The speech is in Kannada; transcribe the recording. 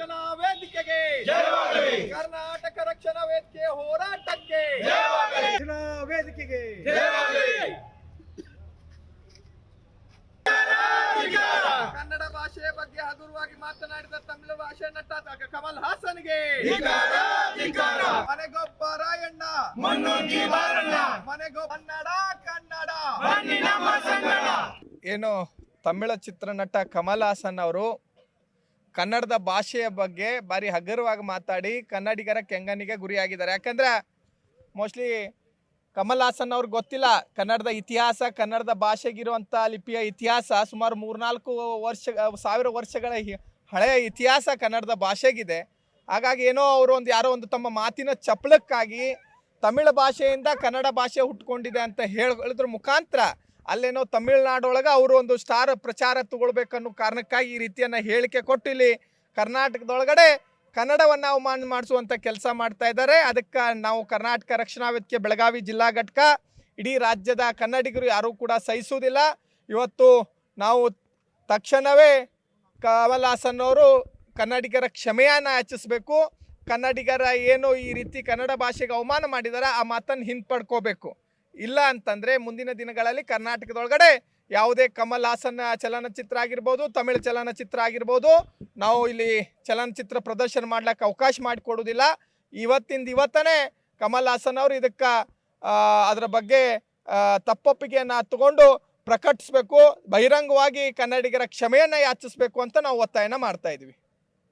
ರಕ್ಷಣಾ ವೇದಿಕೆಗೆ. ಕರ್ನಾಟಕ ರಕ್ಷಣಾ ವೇದಿಕೆ ಹೋರಾಟಕ್ಕೆ. ರಕ್ಷಣಾ ವೇದಿಕೆಗೆ. ಕನ್ನಡ ಭಾಷೆಯ ಬಗ್ಗೆ ಹಗುರವಾಗಿ ಮಾತನಾಡಿದ ತಮಿಳು ಭಾಷೆ ನಟ ಕಮಲ್ ಹಾಸನ್ಗೆ. ಮನೆಗೊಬ್ಬ ರಾಯಣ್ಣ. ಮನೆಗೊಬ್ಬ ಕನ್ನಡ ಕನ್ನಡ. ಏನು ತಮಿಳ ಚಿತ್ರನಟ ಕಮಲ್ ಹಾಸನ್ ಅವರು ಕನ್ನಡದ ಭಾಷೆಯ ಬಗ್ಗೆ ಭಾರಿ ಹಗುರವಾಗಿ ಮಾತಾಡಿ ಕನ್ನಡಿಗರ ಕೆಂಗನಿಗೆ ಗುರಿಯಾಗಿದ್ದಾರೆ. ಯಾಕಂದ್ರೆ ಮೋಸ್ಟ್ಲಿ ಕಮಲ್ ಹಾಸನ್ ಅವ್ರಿಗೆ ಗೊತ್ತಿಲ್ಲ, ಕನ್ನಡದ ಇತಿಹಾಸ, ಕನ್ನಡದ ಭಾಷೆಗಿರುವಂಥ ಲಿಪಿಯ ಇತಿಹಾಸ ಸುಮಾರು ಮೂರ್ನಾಲ್ಕು ವರ್ಷ, ಸಾವಿರ ವರ್ಷಗಳ ಹಳೆಯ ಇತಿಹಾಸ ಕನ್ನಡದ ಭಾಷೆಗಿದೆ. ಹಾಗಾಗಿ ಏನೋ ಅವರು ಒಂದು ಯಾರೋ ಒಂದು ತಮ್ಮ ಮಾತಿನ ಚಪಲಕ್ಕಾಗಿ ತಮಿಳು ಭಾಷೆಯಿಂದ ಕನ್ನಡ ಭಾಷೆ ಹುಟ್ಕೊಂಡಿದೆ ಅಂತ ಹೇಳಿದ್ರ ಮುಖಾಂತರ ಅಲ್ಲೇನೋ ತಮಿಳ್ನಾಡೊಳಗೆ ಅವರು ಒಂದು ಸ್ಟಾರ್ ಪ್ರಚಾರ ತಗೊಳ್ಬೇಕನ್ನೋ ಕಾರಣಕ್ಕಾಗಿ ಈ ರೀತಿಯನ್ನ ಹೇಳಿಕೆ ಕೊಟ್ಟು ಇಲ್ಲಿ ಕರ್ನಾಟಕದೊಳಗಡೆ ಕನ್ನಡವನ್ನು ಅವಮಾನ ಮಾಡಿಸುವಂಥ ಕೆಲಸ ಮಾಡ್ತಾ ಇದ್ದಾರೆ. ಅದಕ್ಕೆ ನಾವು ಕರ್ನಾಟಕ ರಕ್ಷಣಾ ವೇದಿಕೆ, ಬೆಳಗಾವಿ ಜಿಲ್ಲಾ ಘಟಕ, ಇಡೀ ರಾಜ್ಯದ ಕನ್ನಡಿಗರು ಯಾರೂ ಕೂಡ ಸಹಿಸುವುದಿಲ್ಲ. ಇವತ್ತು ನಾವು ತಕ್ಷಣವೇ ಕಮಲ್ ಹಾಸನ್ ಅವರು ಕನ್ನಡಿಗರ ಕ್ಷಮೆಯನ್ನು ಯಾಚಿಸಬೇಕು. ಕನ್ನಡಿಗರ ಏನು ಈ ರೀತಿ ಕನ್ನಡ ಭಾಷೆಗೆ ಅವಮಾನ ಮಾಡಿದಾರೆ, ಆ ಮಾತನ್ನು ಹಿಂಪಡ್ಕೋಬೇಕು. ಇಲ್ಲ ಅಂತಂದ್ರೆ ಮುಂದಿನ ದಿನಗಳಲ್ಲಿ ಕರ್ನಾಟಕದೊಳಗಡೆ ಯಾವುದೇ ಕಮಲ್ ಹಾಸನ್ ಚಲನಚಿತ್ರ ಆಗಿರ್ಬೋದು, ತಮಿಳು ಚಲನಚಿತ್ರ ಆಗಿರ್ಬೋದು, ನಾವು ಇಲ್ಲಿ ಚಲನಚಿತ್ರ ಪ್ರದರ್ಶನ ಮಾಡ್ಲಿಕ್ಕೆ ಅವಕಾಶ ಮಾಡಿಕೊಡುವುದಿಲ್ಲ. ಇವತ್ತಿಂದ ಇವತ್ತನೇ ಕಮಲ್ ಹಾಸನ್ ಅವರು ಇದಕ್ಕೆ ಅದರ ಬಗ್ಗೆ ತಪ್ಪೊಪ್ಪಿಗೆಯನ್ನು ತಗೊಂಡು ಪ್ರಕಟಿಸಬೇಕು, ಬಹಿರಂಗವಾಗಿ ಕನ್ನಡಿಗರ ಕ್ಷಮೆಯನ್ನು ಯಾಚಿಸಬೇಕು ಅಂತ ನಾವು ಒತ್ತಾಯನ ಮಾಡ್ತಾ ಇದ್ವಿ